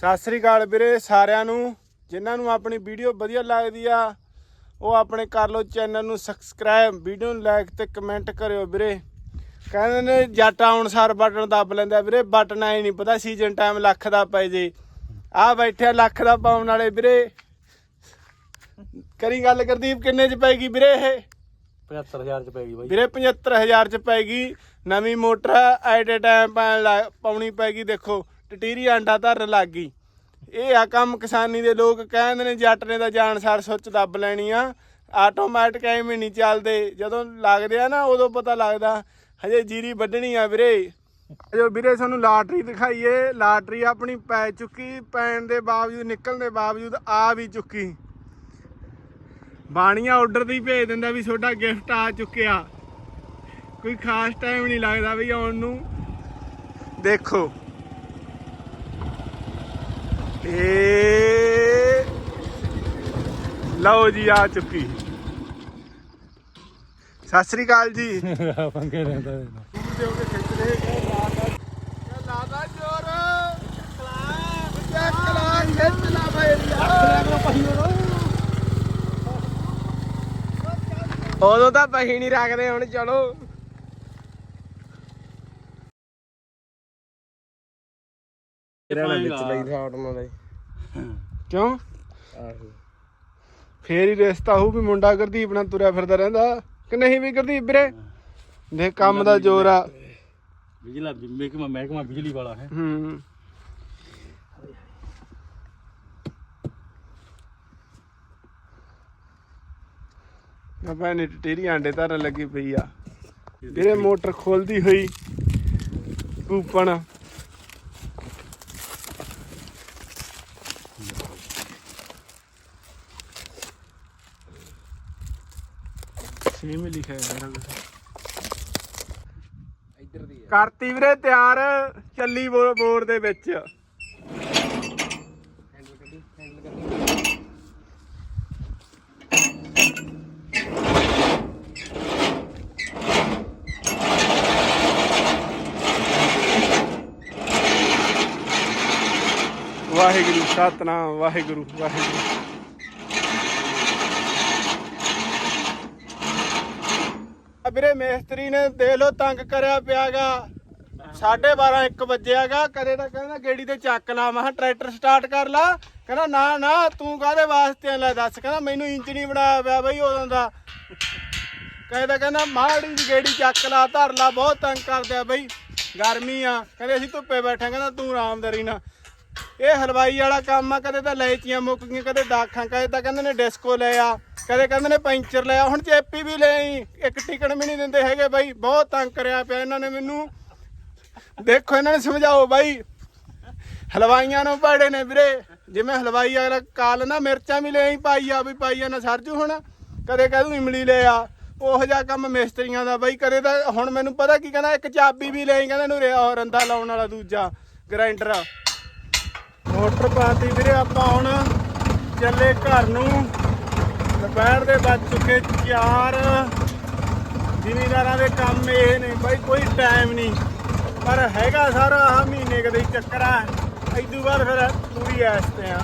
ਸਤਿ ਸ੍ਰੀ ਅਕਾਲ ਵੀਰੇ ਸਾਰਿਆਂ ਨੂੰ ਜਿਨ੍ਹਾਂ ਨੂੰ ਆਪਣੀ ਵੀਡੀਓ ਵਧੀਆ ਲੱਗਦੀ ਆ ਉਹ ਆਪਣੇ ਕਰ ਲਓ ਚੈਨਲ ਨੂੰ ਸਬਸਕ੍ਰਾਈਬ ਵੀਡੀਓ ਨੂੰ ਲਾਈਕ ਤੇ ਕਮੈਂਟ ਕਰਿਓ ਵੀਰੇ। ਕਹਿੰਦੇ ਨੇ ਜੱਟ ਆਉਣ ਸਾਰ ਬਟਨ ਦੱਬ ਲੈਂਦਾ ਵੀਰੇ ਬਟਨ ਆਈ ਨਹੀਂ ਪਤਾ ਸੀਜ਼ਨ ਟਾਈਮ ਲੱਖ ਦਾ ਪੈ ਜੇ। ਆ ਬੈਠਿਆ ਲੱਖ ਦਾ ਪਾਉਣ ਵਾਲੇ ਵੀਰੇ। ਕਰੀ ਗੱਲ ਗੁਰਦੀਪ ਕਿੰਨੇ ਚ ਪੈਗੀ ਵੀਰੇ ਇਹ? 75000 ਚ ਪੈ ਗਈ ਬਾਈ। ਵੀਰੇ 75000 ਚ ਪੈਗੀ ਨਵੀਂ ਮੋਟਰ ਐਟ ਟਾਈਮ ਪਾਉਣੀ ਪੈਗੀ ਦੇਖੋ। ਟਟੀਰੀ ਆਂਡਾ ਧਰਨ ਲੱਗ ਗਈ। ਇਹ ਆ ਕੰਮ ਕਿਸਾਨੀ ਦੇ ਲੋਕ ਕਹਿੰਦੇ ਨੇ, ਜੱਟ ਨੇ ਤਾਂ ਜਾਣ ਸਾਰ ਸੁੱਚ ਦੱਬ ਲੈਣੀ ਆ। ਆਟੋਮੈਟਿਕ ਐਵੇਂ ਨਹੀਂ ਚੱਲਦੇ, ਜਦੋਂ ਲੱਗਦੇ ਆ ਨਾ, ਉਦੋਂ ਪਤਾ ਲੱਗਦਾ, ਹਜੇ ਜੀਰੀ ਵੱਢਣੀ ਆ ਵੀਰੇ। ਜੋ ਵੀਰੇ ਸਾਨੂੰ ਲਾਟਰੀ ਦਿਖਾਈਏ, ਲਾਟਰੀ ਆਪਣੀ ਪੈ ਚੁੱਕੀ, ਪੈਣ ਦੇ ਬਾਵਜੂਦ, ਨਿਕਲਣ ਦੇ ਬਾਵਜੂਦ ਆ ਵੀ ਚੁੱਕੀ। ਬਾਣੀਆਂ ਆਰਡਰ ਦੀ ਭੇਜ ਦਿੰਦਾ ਵੀ ਤੁਹਾਡਾ ਗਿਫਟ ਆ ਚੁੱਕਿਆ। ਕੋਈ ਖਾਸ ਟਾਈਮ ਨਹੀਂ ਲੱਗਦਾ ਵੀ ਆਉਣ ਨੂੰ। ਦੇਖੋ ਲਓ ਜੀ ਆ ਚੁੱਕੀ। ਸਤਿ ਸ੍ਰੀ ਅਕਾਲ ਜੀ। ਪੰਗੇ ਰਹਿੰਦਾ ਦਿਓਗੇ ਖਿੱਚ ਰਹੇ ਲਾਦਾ ਜੋਰ ਚੱਕ ਲਾ ਖਿੱਚ ਲਾ ਬਈ ਉਦੋਂ ਤਾਂ ਪਹੀ ਨਹੀਂ ਰੱਖਦੇ ਹੁਣ ਚਲੋ। ਰਹਿਣਾ ਵਿੱਚ ਲਈ ਥਾਟ ਨਾਲ ਕਿਉਂ? ਫੇਰ ਹੀ ਰਿਸ਼ਤਾ ਹੋਊ ਵੀ ਮੁੰਡਾ ਗੁਰਦੀਪ ਨਾਲ ਤੁਰਿਆ ਫਿਰਦਾ ਰਹਿੰਦਾ। ਕਿ ਨਹੀਂ ਵੀ ਗੁਰਦੀਪ ਵੀਰੇ? ਦੇ ਕੰਮ ਦਾ ਜ਼ੋਰ ਆ। ਬਿਜਲਾ ਮਹਿਕਮਾ ਮਹਿਕਮਾ ਬਿਜਲੀ ਵਾਲਾ ਹੈ। ਹੂੰ। ਆਪਾਂ ਨੇ ਟੇਰੀ ਆਂਡੇ ਧਰਨ ਲੱਗੀ ਪਈ ਆ। ਵੀਰੇ ਮੋਟਰ ਖੋਲਦੀ ਹੋਈ ਕੂਪਨ। ਸੇਮ ਹੀ ਲਿਖਿਆ ਹੈ ਸਾਰਾ ਕੁਝ ਇੱਧਰ ਦੀ ਕਰਤੀ ਵੀਰੇ ਤਿਆਰ ਚੱਲੀ ਬੋ- ਬੋਰ ਦੇ ਵਿੱਚ। ਵਾਹਿਗੁਰੂ ਸਤਨਾਮ ਵਾਹਿਗੁਰੂ ਵਾਹਿਗੁਰੂ। ਵੀਰੇ, ਮਿਸਤਰੀ ਨੇ ਦੇਖ ਲੋ ਤੰਗ ਕਰਿਆ ਪਿਆਗਾ। 12:30 1 ਵਜਿਆਗਾ ਕਦੇ ਤਾਂ ਕਹਿੰਦਾ ਗੇੜੀ ਤੇ ਚੱਕ ਲਾ। ਮੈਂ ਕਿਹਾ, ਟਰੈਕਟਰ ਸਟਾਰਟ ਕਰ ਲਾ। ਕਹਿੰਦਾ, ਨਾ ਨਾ, ਤੂੰ ਕਾਹਦੇ ਵਾਸਤੇ ਲੈ ਦੱਸ। ਕਹਿੰਦਾ, ਮੈਨੂੰ ਇੰਜ ਨਹੀਂ ਬਣਾਇਆ ਪਿਆ ਬਈ ਉਦੋਂ ਦਾ। ਕਹਿੰਦਾ ਕਹਿੰਦਾ, ਮਾੜੀ ਦੀ ਗੇੜੀ ਚੱਕ ਲਾ, ਧਰ ਲਾ, ਬਹੁਤ ਤੰਗ ਕਰਦੇ ਆ ਬਈ। ਗਰਮੀ ਆ। ਕਹਿੰਦੇ, ਅਸੀਂ ਧੁੱਪੇ ਬੈਠੇ ਕਹਿੰਦਾ, ਤੂੰ ਆਰਾਮਦਾਰੀ ਨਾਲ ਇਹ ਹਲਵਾਈ ਵਾਲਾ ਕੰਮ ਆ, ਕਦੇ ਤਾਂ ਲੈਚੀਆਂ ਮੁੱਕ ਗਈਆਂ ਕਦੇ ਦਾਖਾਂ, ਕਦੇ ਤਾਂ ਕਹਿੰਦੇ ਨੇ ਡਿਸਕੋ ਲਿਆ ਕਦੇ ਕਹਿੰਦੇ ਨੇ ਪੈਂਚਰ ਲਿਆ ਹੁਣ ਚੇਪੀ ਵੀ ਲੈ ਇੱਕ ਟਿਕਟ ਵੀ ਨਹੀਂ ਦਿੰਦੇ ਹੈਗੇ ਬਾਈ, ਬਹੁਤ ਤੰਗ ਕਰਿਆ ਪਿਆ ਇਹਨਾਂ ਨੇ ਮੈਨੂੰ। ਦੇਖੋ ਇਹਨਾਂ ਨੇ ਸਮਝਾਓ ਬਾਈ, ਹਲਵਾਈਆਂ ਨੂੰ ਭੜੇ ਨੇ ਵੀਰੇ, ਜਿਵੇਂ ਹਲਵਾਈ ਵਾਲਾ ਕਾਲ ਨਾ, ਮਿਰਚਾਂ ਵੀ ਲੈ ਪਾਈ ਆ, ਵੀ ਪਾਈ ਆ, ਨਾ ਸਰਜੂ ਹੁਣ, ਕਦੇ ਕਹਿ ਦੂੰ ਇਮਲੀ ਲੈ ਆ, ਉਹੋ ਜਿਹਾ ਕੰਮ ਮਿਸਤਰੀਆਂ ਦਾ ਬਾਈ, ਕਦੇ ਤਾਂ ਹੁਣ ਮੈਨੂੰ ਪਤਾ ਕੀ ਕਹਿੰਦਾ, ਇੱਕ ਚਾਬੀ ਵੀ ਲੈ ਆਈ, ਕਹਿੰਦਾ ਨੂੰ ਰਿਆ ਰੰਦਾ ਲਾਉਣ ਵਾਲਾ ਦੂਜਾ, ਗ੍ਰਾਈਂਡਰ। ਮੋਟਰ ਪਾਤੀ ਵੀਰੇ, ਆਪਾਂ ਹੁਣ ਚੱਲੇ ਘਰ ਨੂੰ। ਦੁਪਹਿਰ ਦੇ ਵੱਜ ਚੁੱਕੇ 4 ਜ਼ਿਮੀਦਾਰਾਂ ਦੇ ਕੰਮ ਇਹ ਨੇ ਬਾਈ, ਕੋਈ ਟਾਈਮ ਨਹੀਂ। ਪਰ ਹੈਗਾ ਸਾਰਾ ਆਹ ਮਹੀਨੇ ਕਦੇ ਹੀ ਚੱਕਰ ਆ। ਇਦੋਂ ਬਾਅਦ ਫਿਰ ਪੂਰੀ ਐਸ ਤੇ ਆ।